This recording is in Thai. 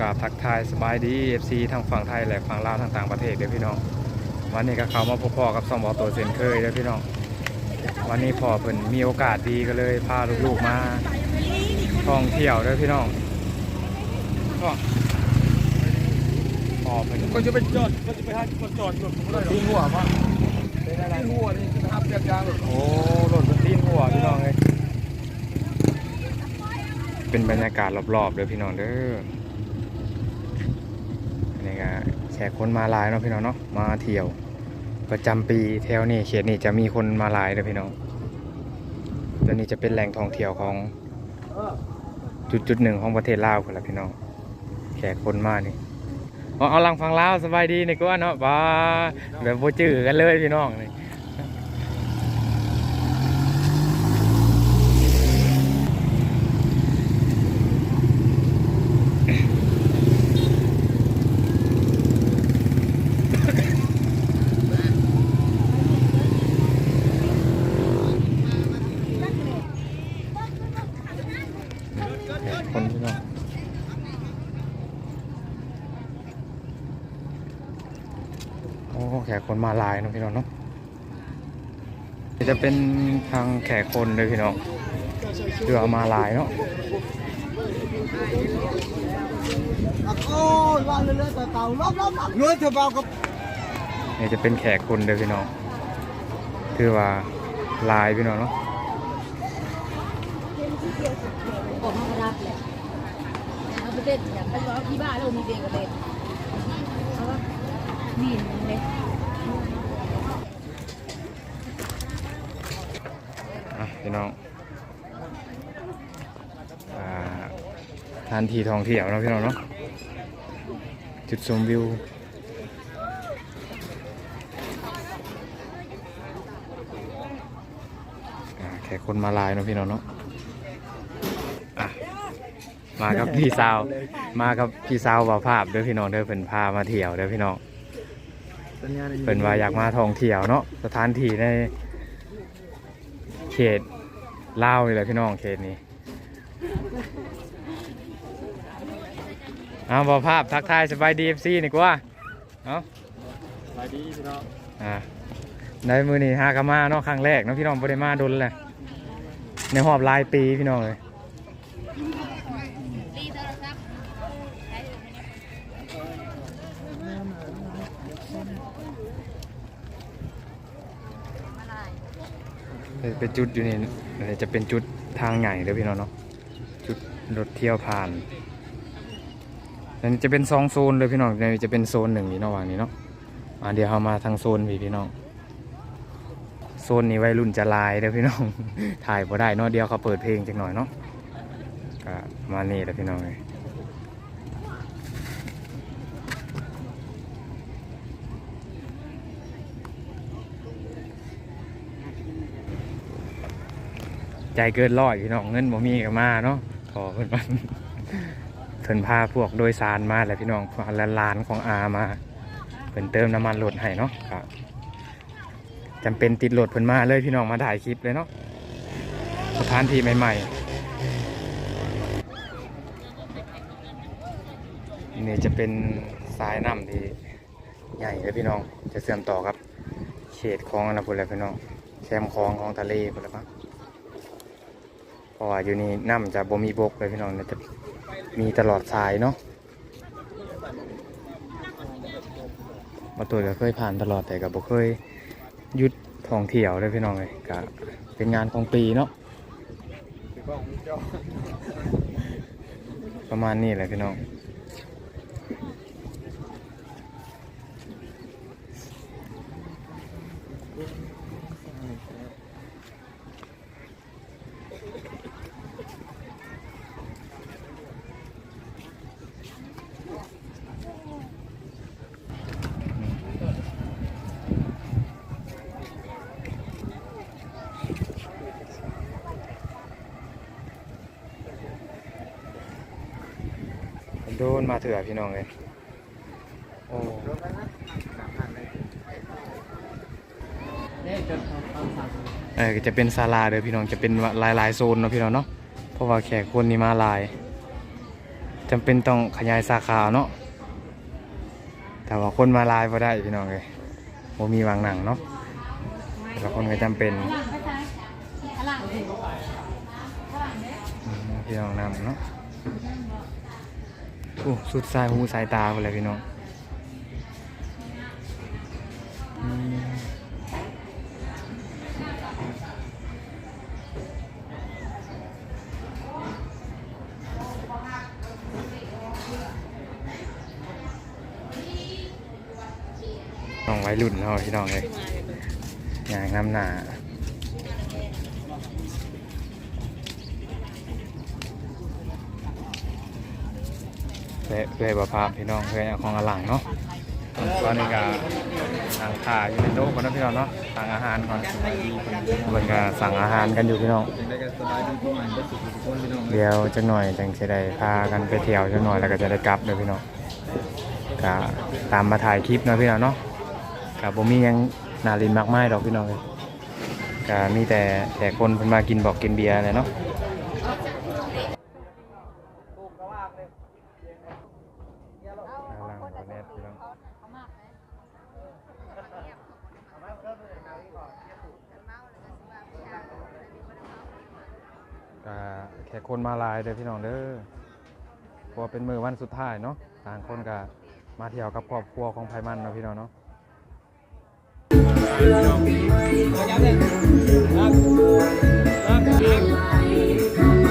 กราบทักทายสบายดี FC ทั้งฝั่งไทยและฝั่งลาวทั้งต่างประเทศเด้อพี่น้อง วันนี้ก็เข้ามาพบพ่อกับสองบอตัวเซนเคยเด้อพี่น้อง วันนี้พ่อเพิ่นมีโอกาสดีก็เลยพาลูกๆมาท่องเที่ยวเด้อพี่น้องก็พ่อเพิ่นก็จะไปจอดก็จะไปหาคนจอดรถผมเลยทิ้งหัวมาเป็นอะไรหัวนี่จะทำแบบยางรถโอ้รถมันตีนหัวพี่น้องเลยเป็นบรรยากาศรอบๆเด้อพี่น้องเด้ออันนี้ ก็แขกคนมาหลายเนาะพี่น้องเนาะมาเที่ยว ประจำปีแถวนี้เขตนี้จะมีคนมาหลายเลยพี่น้องตัวนี้จะเป็นแหล่งท่องเที่ยวของจุดจุดหนึ่งของประเทศลาวคนละพี่น้องแขกคนมานี่เอาเอาลังฟังลาวสบายดีนี่ก็ว่าเนาะบ้าแบบโบจื้อกันเลยพี่น้องนี่พี่น้องโอ้แขกคนมาลายนะพี่น้องเนาะจะเป็นทางแขกคนเลยพี่น้องเรือมาลายเนาะนี่จะเป็นแขกคนเลยพี่น้องคือว่าลายพี่น้องเนาะผมมารับแหละเอาไปเต้นอยากไปร้องที่บ้านแล้วมีเพลงกับเพลงเอาวะวี นเลยพี่น้องอ่าทานทีทองเที่ยวนะพี่น้องเนาะจุดชมวิวแขกคนมาลายเนาะพี่น้องเนาะะมากับพี่สาว มากับพี่สาวบ่าวภาพเด้อพี่น้องเด้อเพิ่นพามาเที่ยวเด้อพี่น้อง เพิ่นว่าอยากมาท่องเที่ยวเนาะสถานที่ในเขตลาวนี่แหละพี่น้องเขตนี้เอาบ่าวภาพทักทายสบายดีเอฟซีนี่กว่าเนาะไปดีพี่น้องอ่าในมือนี้ฮากามาเนาะครั้งแรกเนาะพี่น้องบ่ได้มาดนแหละในหอบหลายปีพี่น้องเลย ตีโทรศัพท์ เป็นจุดอยู่นี่อันจะเป็นจุดทางใหญ่เลยพี่น้องเนาะจุดรถเที่ยวผ่านอันนี้จะเป็นสองโซนเลยพี่น้องอันนี้จะเป็นโซนหนึ่งนี่เนาะวางนี้เนาะอ่าเดี๋ยวเรามาทางโซนพี่พี่น้องโซนนี้วัยรุ่นจะลายเด้อพี่น้อง ถ่ายพอได้เนาะเดี๋ยวเขาเปิดเพลงจักหน่อยเนาะมานี่แหละพี่น้องเลย ใจเกินร้อยพี่น้องเงินบ่มีก็มาเนาะขอเพิ่นมาเพิ่นพาพวกโดยสารมาแหละพี่น้องพาหลานของอามาเพิ่นเติมน้ำมันรถให้เนาะก็จำเป็นติดรถเพิ่นมาเลยพี่น้องมาถ่ายคลิปเลยเนาะสถานที่ใหม่ๆนี่จะเป็นสายน้ำที่ใหญ่เลยพี่น้องจะเชื่อมต่อครับ เขตคลองอะไรพุ่นแหละพี่น้องแคมคลองของทะเลพุ่นแหละปะ เพราะว่าอยู่นี่น้ำจะบ่มีบกเลยพี่น้องเนี่ยจะมีตลอดสายเนาะมาตัวก็เคยผ่านตลอดแต่ก็บ่เคยหยุดท่องเที่ยวเลยพี่น้องเลยก็เป็นงานของปีเนาะประมาณนี้แหละพี่น้อง โดนมาเถื่อพี่น้องเลยโอ้เนี่ยจะเออจะเป็นศาลาเด้อพี่น้องจะเป็นหลายโซนเนาะพี่น้องเนาะเพราะว่าแขกคนนี่มาหลายจำเป็นต้องขยายสาขาเนาะแต่ว่าคนมาลายบ่ได้พี่น้องเลยบ่มีวางหนังเนาะแต่คนก็จำเป็นพี่น้องนำเนาะ โอ้สุดสายหูสายตาไปเลยพี่น้องน้องไว้รุ่นเนาะพี่น้องเลยอย่างน้ำหนา เพื่อเพื่อให้บาพพี่น้องเพื่อเอาของอลังเนาะตอนนี้ก็สั่งขาอยู่ในโต๊ะก่อนนะพี่น้องเนาะสั่งอาหารก่อนเพิ่นก็สั่งอาหารกันอยู่พี่น้องเดี๋ยวจักหน่อยจังสิได้พากันไปเที่ยวจักหน่อยแล้วก็จะได้กลับเด้อพี่น้องก็ตามมาถ่ายคลิปนะพี่น้องเนาะก็บ่มีหยังน่าลินมากมายดอกพี่น้องก็มีแต่แต่คนเพิ่นมากินบอกกินเบียร์เลยเนาะ อาลังบ่แน่พี่น้อง ก็ แต่คนมาลายเด้อพี่น้องเด้อพราะว่าเป็นมือวันสุดท้ายเนาะต่างคนก็มาเที่ยวกับครอบครัวของไพมันเนาะพี่น้องเนาะครับครับ